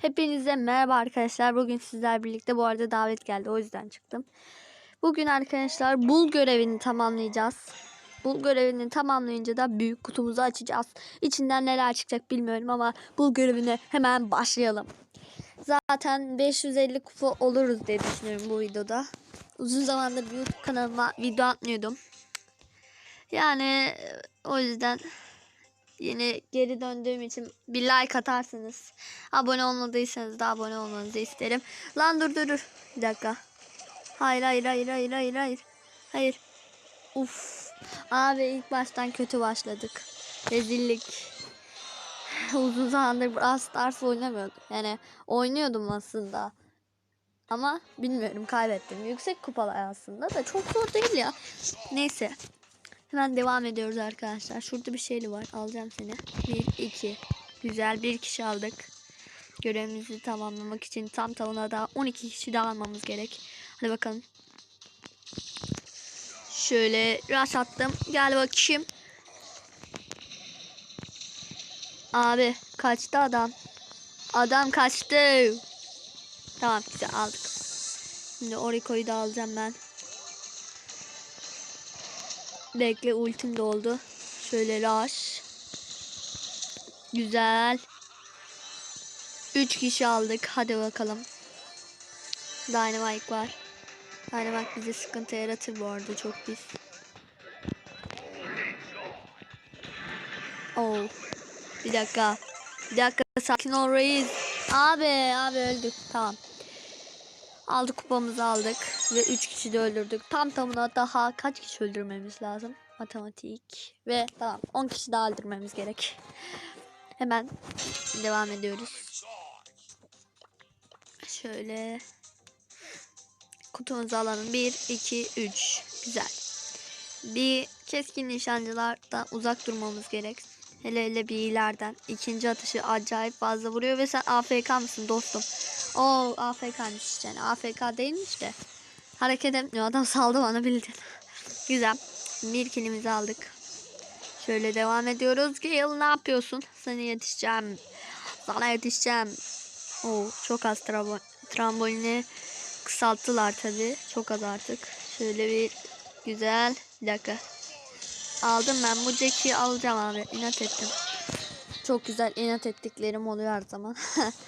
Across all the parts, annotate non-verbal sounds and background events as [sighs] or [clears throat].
Hepinize merhaba arkadaşlar. Bugün sizler birlikte bu arada davet geldi. O yüzden çıktım. Bugün arkadaşlar bul görevini tamamlayacağız. Bul görevini tamamlayınca da büyük kutumuzu açacağız. İçinden neler çıkacak bilmiyorum ama bul görevine hemen başlayalım. Zaten 550 kupa oluruz diye düşünüyorum bu videoda. Uzun zamandır YouTube kanalıma video atmıyordum. Yani o yüzden yeni geri döndüğüm için bir like atarsınız. Abone olmadıysanız da abone olmanızı isterim. Lan dur dur dur. Bir dakika. Hayır hayır hayır hayır hayır hayır. Hayır. Uf. Abi ilk baştan kötü başladık. Rezillik. [sighs] Uzun zamandır Brawl Stars oynamıyordum. Yani oynuyordum aslında. Ama bilmiyorum kaybettim. Yüksek kupalar aslında da çok zor değil ya. Neyse. Hemen devam ediyoruz arkadaşlar. Şurada bir şeyli var. Alacağım seni. 1, 2. Güzel bir kişi aldık. Görevimizi tamamlamak için tam tamına da 12 kişi daha almamız gerek. Hadi bakalım. Şöyle rush attım. Gel bakayım. Abi kaçtı adam. Adam kaçtı. Tamam güzel aldık. Şimdi Oriko'yu da alacağım ben. Bekle ultim doldu. Şöyle rush. Güzel. 3 kişi aldık. Hadi bakalım. Dynamite var. Dynamite bize sıkıntı yaratır bu arada çok pis. Oh. Bir dakika. Bir dakika sakin ol reis. Abi abi öldük. Tamam. Aldık kupamızı aldık. Ve 3 kişi de öldürdük. Tam tamına daha kaç kişi öldürmemiz lazım? Matematik. Ve tamam 10 kişi daha öldürmemiz gerek. Hemen devam ediyoruz. Şöyle. Kutumuzu alalım. 1, 2, 3. Güzel. Bir keskin nişancılardan uzak durmamız gerek. Hele hele bir ileriden. İkinci atışı acayip fazla vuruyor ve sen AFK mısın dostum? O AFK'mış yani. AFK değilmiş de. Hareket etmiyor. Adam saldı bana bildin. Güzel. Bir kilimizi aldık. Şöyle devam ediyoruz. Gale ne yapıyorsun? Sana yetişeceğim. Sana yetişeceğim. Oo, çok az trabo trambolini kısalttılar tabi. Çok az artık. Şöyle bir güzel. Bir dakika. Aldım ben bu Jack'i alacağım abi. İnat ettim. Çok güzel inat ettiklerim oluyor her zaman.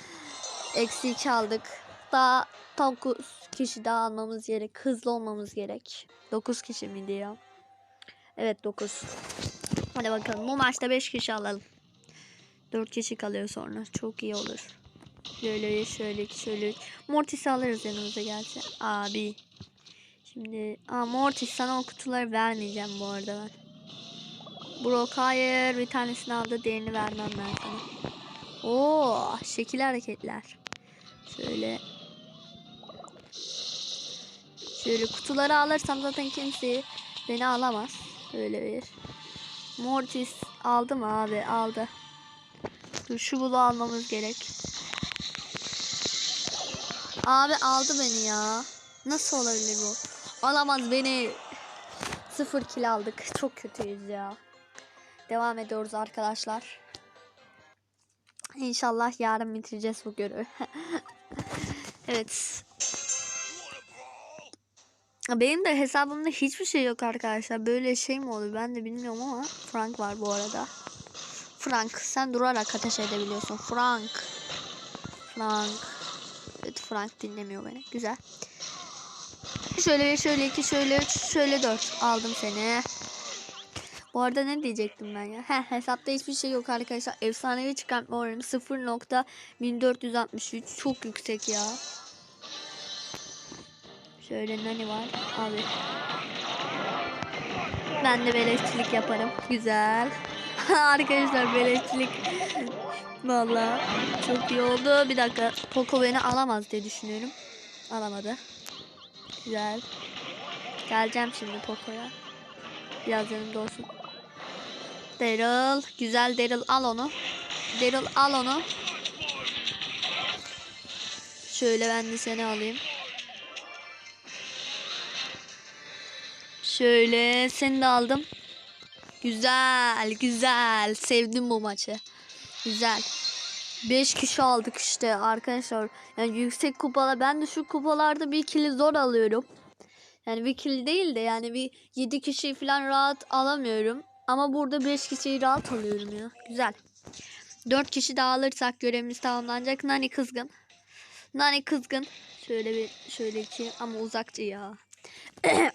[laughs] Eksi 2 aldık. Daha 9 kişi daha almamız gerek. Hızlı olmamız gerek. 9 kişi miydi ya? Evet 9. Hadi bakalım. Bu maçta 5 kişi alalım. 4 kişi kalıyor sonra. Çok iyi olur. Şöyle şöyle şöyle üç. Mortis'i alırız yanımıza gelse. Abi. Şimdi aa Mortis sana o kutuları vermeyeceğim bu arada ben. Brock hayır. Bir tanesini aldı. Diğerini vermem ben sana. Oo, şekil hareketler. Şöyle. Şöyle kutuları alırsam zaten kimse beni alamaz. Böyle bir. Mortis aldı mı abi? Aldı. Dur şu bulu almamız gerek. Abi aldı beni ya. Nasıl olabilir bu? Alamaz beni. Sıfır kill aldık. Çok kötüyüz ya. Devam ediyoruz arkadaşlar. İnşallah yarın bitireceğiz bu görevi. [laughs] evet. Benim de hesabımda hiçbir şey yok arkadaşlar. Böyle şey mi olur ben de bilmiyorum ama Frank var bu arada. Frank sen durarak ateş edebiliyorsun. Frank. Frank. Evet Frank dinlemiyor beni. Güzel. Şöyle bir, şöyle iki, şöyle üç, şöyle dört. Aldım seni. Bu arada ne diyecektim ben ya? Heh, hesapta hiçbir şey yok arkadaşlar. Efsanevi çıkartma oranı 0.1463 çok yüksek ya. Şöyle nani var abi. Ben de beleşçilik yaparım. Güzel. [laughs] arkadaşlar beleşçilik. Valla çok iyi oldu. Bir dakika. Poco beni alamaz diye düşünüyorum. Alamadı. Güzel. Geleceğim şimdi Poco'ya. Biraz yanımda olsun. Daryl. Güzel Daryl al onu. Daryl al onu. Şöyle ben de seni alayım. Şöyle seni de aldım. Güzel güzel. Sevdim bu maçı. Güzel. 5 kişi aldık işte arkadaşlar. Yani yüksek kupalar ben şu kupalarda bir kili zor alıyorum. Yani bir kili değil de yani bir 7 kişi falan rahat alamıyorum. Ama burada 5 kişiyi rahat alıyorum ya. Güzel. 4 kişi daha alırsak görevimiz tamamlanacak. Nani kızgın. Nani kızgın. Şöyle bir şöyle iki ama uzakçı ya. [clears throat]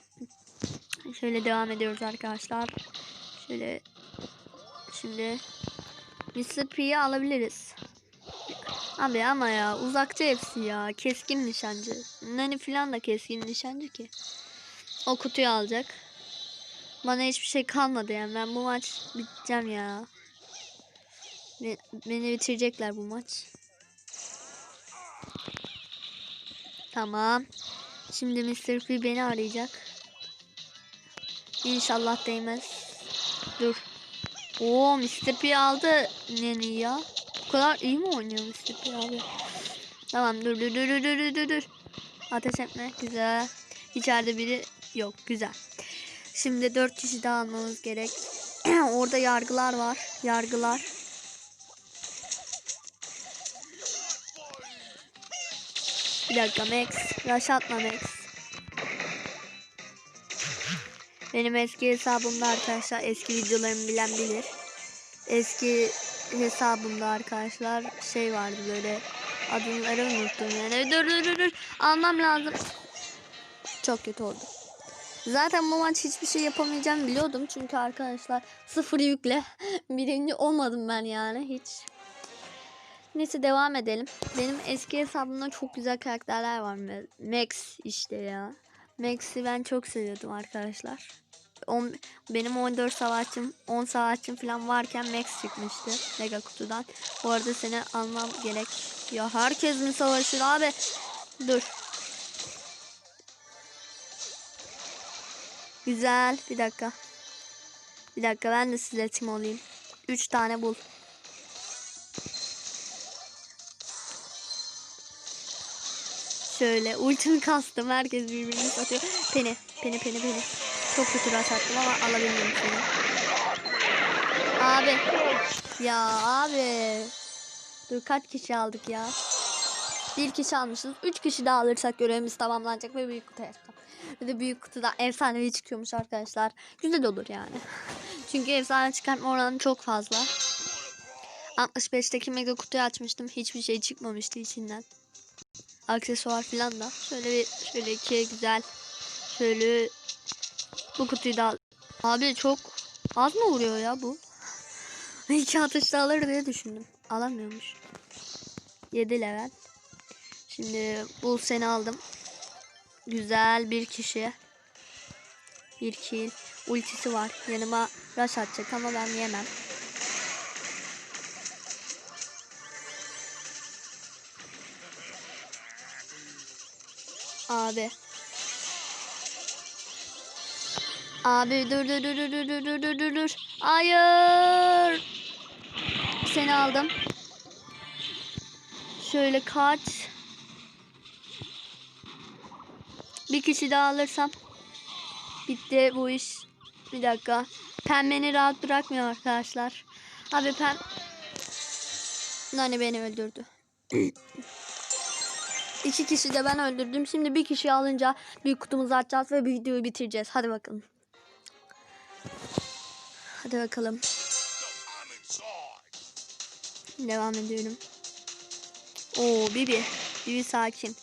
Şöyle devam ediyoruz arkadaşlar. Şöyle şimdi Mr. P'yi alabiliriz. Abi ama ya uzakçı hepsi ya. Keskin nişancı. Nani falan da keskin nişancı ki. O kutuyu alacak. Bana hiçbir şey kalmadı yani. Ben bu maç biteceğim ya. Be- Beni bitirecekler bu maç. Tamam. Şimdi Mr. P beni arayacak. İnşallah değmez. Dur. Oo Mr. P aldı Neni ya. Bu kadar iyi mi oynuyor Mr. P abi? Tamam dur dur dur dur dur dur. Ateş etme. Güzel. İçeride biri yok. Güzel. Şimdi dört kişi daha almamız gerek. [clears throat] Orada yargılar var. Yargılar. Bir dakika Max. Rush Max. Benim eski hesabımda arkadaşlar eski videolarımı bilen bilir. Eski hesabımda arkadaşlar şey vardı böyle adımları unuttum yani. Dur dur dur dur. Almam lazım. Çok kötü oldu. Zaten bu maç hiçbir şey yapamayacağımı biliyordum. Çünkü arkadaşlar sıfır yükle [laughs] birinci olmadım ben yani hiç. Neyse devam edelim. Benim eski hesabımda çok güzel karakterler var. Max işte ya. Max'i ben çok seviyordum arkadaşlar. On, benim 14 savaşçım 10 savaşçım falan varken Max çıkmıştı Mega kutudan. Bu arada seni almam gerek. Ya herkes mi savaşır abi? Dur. Güzel. Bir dakika. Bir dakika ben de size tim olayım. 3 tane bul. Şöyle ultimi kastım. Herkes birbirini satıyor. Peni, peni, peni, peni. Çok kötü rush attım ama alabildim seni. Abi. Ya abi. Dur kaç kişi aldık ya? Bir kişi almışız. Üç kişi daha alırsak görevimiz tamamlanacak ve büyük kutuya çıkacak. Bir de büyük kutuda efsanevi çıkıyormuş arkadaşlar. Güzel olur yani. [laughs] Çünkü efsane çıkartma oranı çok fazla. 65'teki mega kutuyu açmıştım. Hiçbir şey çıkmamıştı içinden. Aksesuar falan da. Şöyle bir şöyle iki güzel. Şöyle bu kutuyu da. Abi çok az mı vuruyor ya bu? [laughs] İki atışta alır diye düşündüm. Alamıyormuş. 7 level. Şimdi bu seni aldım. Güzel bir kişi. Bir kill. Ultisi var. Yanıma rush atacak ama ben yemem. Abi. Abi dur dur dur dur dur dur dur dur dur. Hayır. Seni aldım. Şöyle kaç. Bir kişi daha alırsam bitti bu iş. Bir dakika. Pem beni rahat bırakmıyor arkadaşlar. Abi Pem Nani beni öldürdü. [clears throat] İki kişi de ben öldürdüm. Şimdi bir kişi alınca büyük kutumuzu açacağız ve videoyu bitireceğiz. Hadi bakalım. Hadi bakalım. Devam ediyorum. Oo Bibi. Bibi sakin.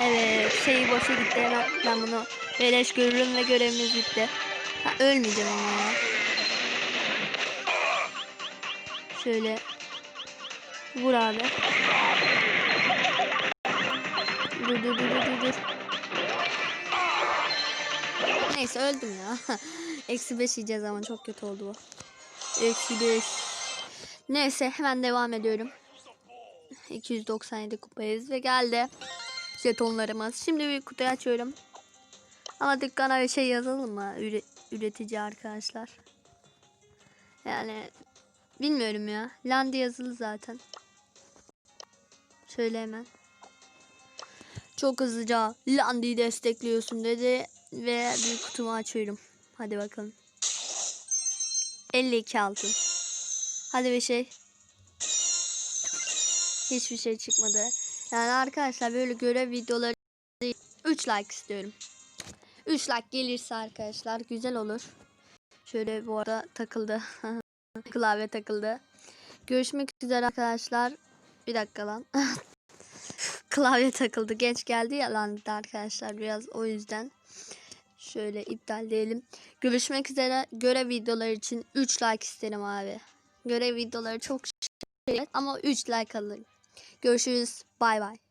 Evet şeyi boşa gitti. Ben bunu beleş görürüm ve görevimiz bitti. Ha, ölmeyeceğim ama. Şöyle. Vur abi. Neyse öldüm ya. [laughs] Eksi 5 yiyeceğiz ama çok kötü oldu bu. Eksi 5. Neyse hemen devam ediyorum. 297 kupayız ve geldi jetonlarımız. Şimdi bir kutuyu açıyorum. Ama dükkana bir şey yazalım mı? Üre- üretici arkadaşlar. Yani bilmiyorum ya. Landi yazılı zaten. Şöyle hemen. Çok hızlıca Landi'yi destekliyorsun dedi. Ve bir kutumu açıyorum. Hadi bakalım. 52 altın. Hadi bir şey. Hiçbir şey çıkmadı. Yani arkadaşlar böyle görev videoları 3 like istiyorum. 3 like gelirse arkadaşlar güzel olur. Şöyle bu arada takıldı. [laughs] Klavye takıldı. Görüşmek üzere arkadaşlar. Bir dakika lan. [laughs] Klavye takıldı. Geç geldi ya lan arkadaşlar biraz o yüzden. Şöyle iptal diyelim. Görüşmek üzere. Görev videoları için 3 like isterim abi. Görev videoları çok şey ama 3 like alırım. Görüşürüz. Bay bay.